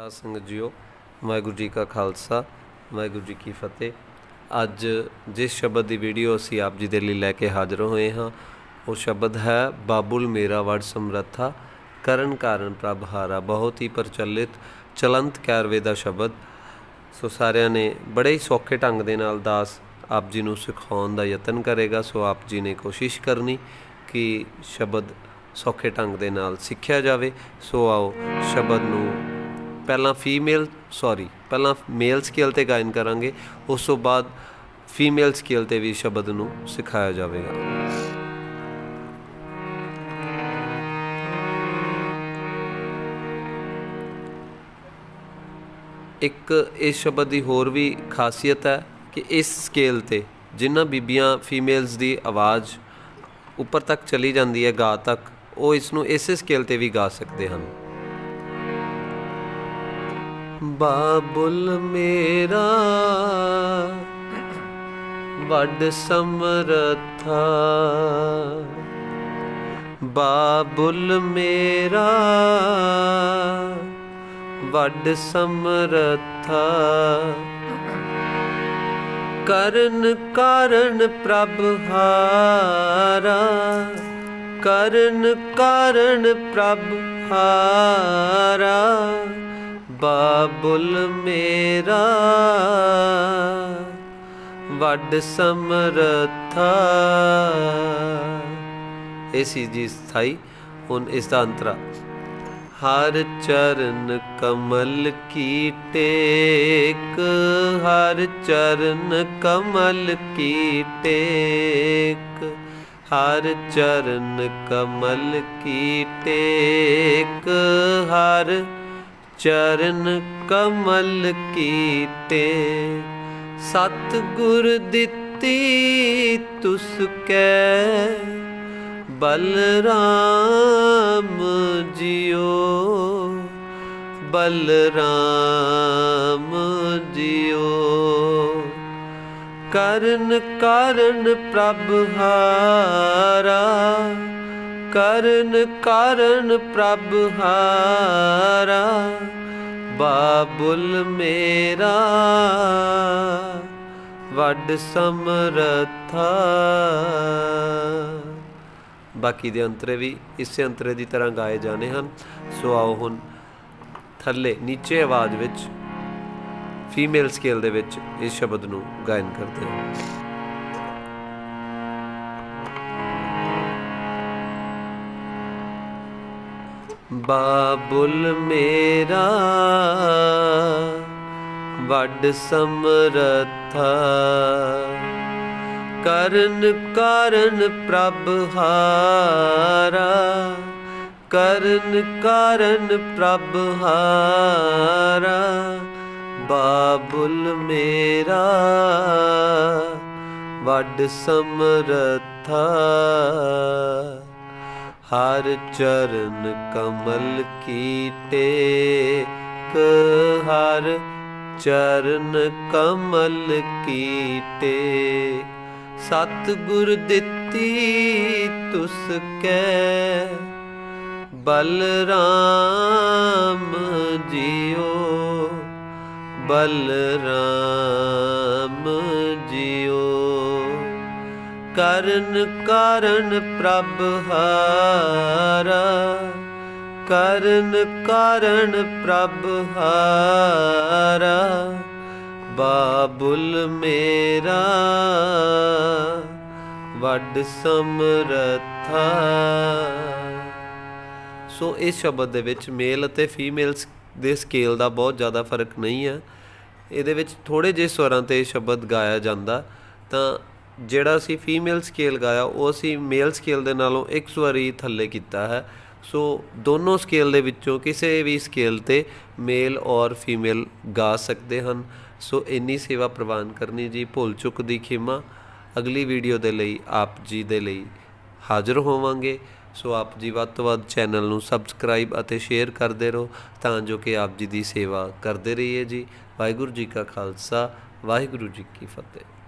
ਸਾਧ ਸੰਗਤ ਜੀਓ, ਵਾਹਿਗੁਰੂ ਜੀ ਕਾ ਖਾਲਸਾ, ਵਾਹਿਗੁਰੂ ਜੀ ਕੀ ਫਤਿਹ। ਅੱਜ ਜਿਸ ਸ਼ਬਦ ਦੀ ਵੀਡੀਓ ਅਸੀਂ ਆਪ ਜੀ ਦੇ ਲਈ ਲੈ ਕੇ ਹਾਜ਼ਰ ਹੋਏ ਹਾਂ, ਉਹ ਸ਼ਬਦ ਹੈ, ਬਾਬੁਲ ਮੇਰਾ ਵੜ ਸਮਰੱਥਾ, ਕਰਨ ਕਾਰਨ ਪ੍ਰਭ ਹਾਰਾ, ਬਹੁਤ ਹੀ ਪ੍ਰਚਲਿਤ, ਚਲੰਤ ਕੈਰਵੇ ਦਾ ਸ਼ਬਦ। ਸੋ ਸਾਰਿਆਂ ਨੇ ਬੜੇ ਹੀ ਸੌਖੇ ਢੰਗ ਦੇ ਨਾਲ ਦਾਸ ਆਪ ਜੀ ਨੂੰ ਸਿਖਾਉਣ ਦਾ ਯਤਨ ਕਰੇਗਾ, ਸੋ ਆਪ ਜੀ ਨੇ ਕੋਸ਼ਿਸ਼ ਕਰਨੀ ਕਿ ਸ਼ਬਦ ਸੌਖੇ ਢੰਗ ਦੇ ਨਾਲ ਸਿੱਖਿਆ ਜਾਵੇ। ਸੋ ਆਓ ਸ਼ਬਦ ਨੂੰ ਪਹਿਲਾਂ ਫੀਮੇਲ ਸੌਰੀ ਪਹਿਲਾਂ ਮੇਲ ਸਕੇਲ ਤੇ ਗਾਇਨ ਕਰਾਂਗੇ, ਉਸ ਤੋਂ ਬਾਅਦ ਫੀਮੇਲ ਸਕੇਲ ਤੇ ਵੀ ਸ਼ਬਦ ਨੂੰ ਸਿਖਾਇਆ ਜਾਵੇਗਾ। ਇੱਕ ਇਸ ਸ਼ਬਦ ਦੀ ਹੋਰ ਵੀ ਖਾਸੀਅਤ ਹੈ ਕਿ ਇਸ ਸਕੇਲ ਤੇ ਜਿਨ੍ਹਾਂ ਬੀਬੀਆਂ ਫੀਮੇਲਸ ਦੀ ਆਵਾਜ਼ ਉੱਪਰ ਤੱਕ ਚਲੀ ਜਾਂਦੀ ਹੈ, ਗਾ ਤੱਕ, ਉਹ ਇਸ ਨੂੰ ਇਸੇ ਸਕੇਲ ਤੇ ਵੀ ਗਾ ਸਕਦੇ ਹਨ। ਬਾਬੁਲ ਮੇਰਾ, ਵੱਡ ਸਮਰਥਾ। ਬਾਬੁਲ ਮੇਰਾ, ਵੱਡ ਸਮਰਥਾ। ਕਰਨ ਕਾਰਨ ਪ੍ਰਭ ਹਾਰਾ, ਕਰਨ ਕਾਰਨ ਪ੍ਰਭ ਹਾਰਾ। ਬਾਬੁਲ ਮੇਰਾ, ਵੱਡ ਸਮਰਥਾ। ਇਹ ਸੀ ਜੀ ਸਥਾਈ, ਹੁਣ ਇਸ ਦਾ ਅੰਤਰਾ ਹਰ ਚਰਨ ਕਮਲ ਕੀ ਟੇਕ, ਹਰ ਚਰਨ ਕਮਲ ਕੀ ਟੇਕ, ਹਰ ਚਰਨ ਕਮਲ ਕੀ ਟੇਕ, ਹਰ ਚਰਨ ਕਮਲ ਕੀਤੇ। ਟੇਕ ਸਤ ਗੁਰ ਦਿੱਤੀ ਤੁਸ ਕੈ, ਬਲਰਾਮ ਜੀਓ ਬਲਰਾਮ ਜੀਓ ਕਰਨ ਕਾਰਨ ਪ੍ਰਭ ਹਾਰਾ ਕਰਨ, ਕਾਰਨ ਪ੍ਰਭ ਹਾਰਾ, ਬਾਬੁਲ ਮੇਰਾ, ਵੱਡ ਸਮਰਥਾ। ਬਾਕੀ ਦੇ ਅੰਤਰੇ ਵੀ ਇਸੇ ਅੰਤਰੇ ਦੀ ਤਰ੍ਹਾਂ ਗਾਏ ਜਾਣੇ ਹਨ। ਸੋ ਆਓ ਹੁਣ ਥੱਲੇ, ਨੀਚੇ ਆਵਾਜ਼ ਵਿੱਚ, ਫੀਮੇਲ ਸਕੇਲ ਦੇ ਵਿੱਚ ਇਸ ਸ਼ਬਦ ਨੂੰ ਗਾਇਨ ਕਰਦੇ ਹਾਂ। ਬਾਬੁਲ ਮੇਰਾ, ਵੱਡ ਸਮਰਥਾ। ਕਰਨ ਕਾਰਨ ਪ੍ਰਭ ਹਾਰਾ, ਕਰਨ ਕਾਰਨ ਪ੍ਰਭ ਹਾਰਾ, ਬਾਬੁਲ ਮੇਰਾ, ਵੱਡ ਸਮਰਥਾ। ਹਰ ਚਰਨ ਕਮਲ ਕੀ ਟੇਕ ਹਰ ਚਰਨ ਕਮਲ ਕੀ ਟੇਕ ਸਤ ਗੁਰ ਦਿੱਤੀ ਤੁਸ ਕੈ, ਬਲਰਾਮ ਜੀਓ ਬਲਰਾਮ ਜੀਓ। ਕਰਨ ਕਾਰਨ ਪ੍ਰਭ ਹਾਰਾ, ਕਰਨ ਕਾਰਨ ਪ੍ਰਭ ਹਾਰਾ, ਬਾਬੁਲ ਮੇਰਾ, ਵੱਡ ਸਮਰਥਾ। ਸੋ ਇਸ ਸ਼ਬਦ ਦੇ ਵਿੱਚ ਮੇਲ ਅਤੇ ਫੀਮੇਲ ਦੇ ਸਕੇਲ ਦਾ ਬਹੁਤ ਜ਼ਿਆਦਾ ਫ਼ਰਕ ਨਹੀਂ ਹੈ ਇਹਦੇ ਵਿੱਚ ਥੋੜੇ ਜਿਹੇ ਸਵਰਾਂ ਤੇ ਸ਼ਬਦ ਗਾਇਆ ਜਾਂਦਾ ਤਾਂ ਜਿਹੜਾ ਅਸੀਂ ਫੀਮੇਲ ਸਕੇਲ ਗਾਇਆ, ਉਹ ਅਸੀਂ ਮੇਲ ਸਕੇਲ ਦੇ ਨਾਲੋਂ ਇੱਕ ਸਵਰੀ ਥੱਲੇ ਕੀਤਾ ਹੈ। ਸੋ ਦੋਨੋਂ ਸਕੇਲ ਦੇ ਵਿੱਚੋਂ ਕਿਸੇ ਵੀ ਸਕੇਲ ਤੇ ਮੇਲ ਔਰ ਫੀਮੇਲ ਗਾ ਸਕਦੇ ਹਨ। ਸੋ ਇੰਨੀ ਸੇਵਾ ਪ੍ਰਵਾਨ ਕਰਨੀ ਜੀ, ਭੁੱਲ ਚੁੱਕ ਦੀ ਖਿਮਾ। ਅਗਲੀ ਵੀਡੀਓ ਦੇ ਲਈ ਆਪ ਜੀ ਦੇ ਲਈ ਹਾਜ਼ਰ ਹੋਵਾਂਗੇ। ਸੋ ਆਪ ਜੀ ਵੱਧ ਤੋਂ ਵੱਧ ਚੈਨਲ ਨੂੰ ਸਬਸਕ੍ਰਾਈਬ ਅਤੇ ਸ਼ੇਅਰ ਕਰਦੇ ਰਹੋ ਤਾਂ ਜੋ ਕਿ ਆਪ ਜੀ ਦੀ ਸੇਵਾ ਕਰਦੇ ਰਹੀਏ ਜੀ। ਵਾਹਿਗੁਰੂ ਜੀ ਕਾ ਖਾਲਸਾ, ਵਾਹਿਗੁਰੂ ਜੀ ਕੀ ਫਤਿਹ।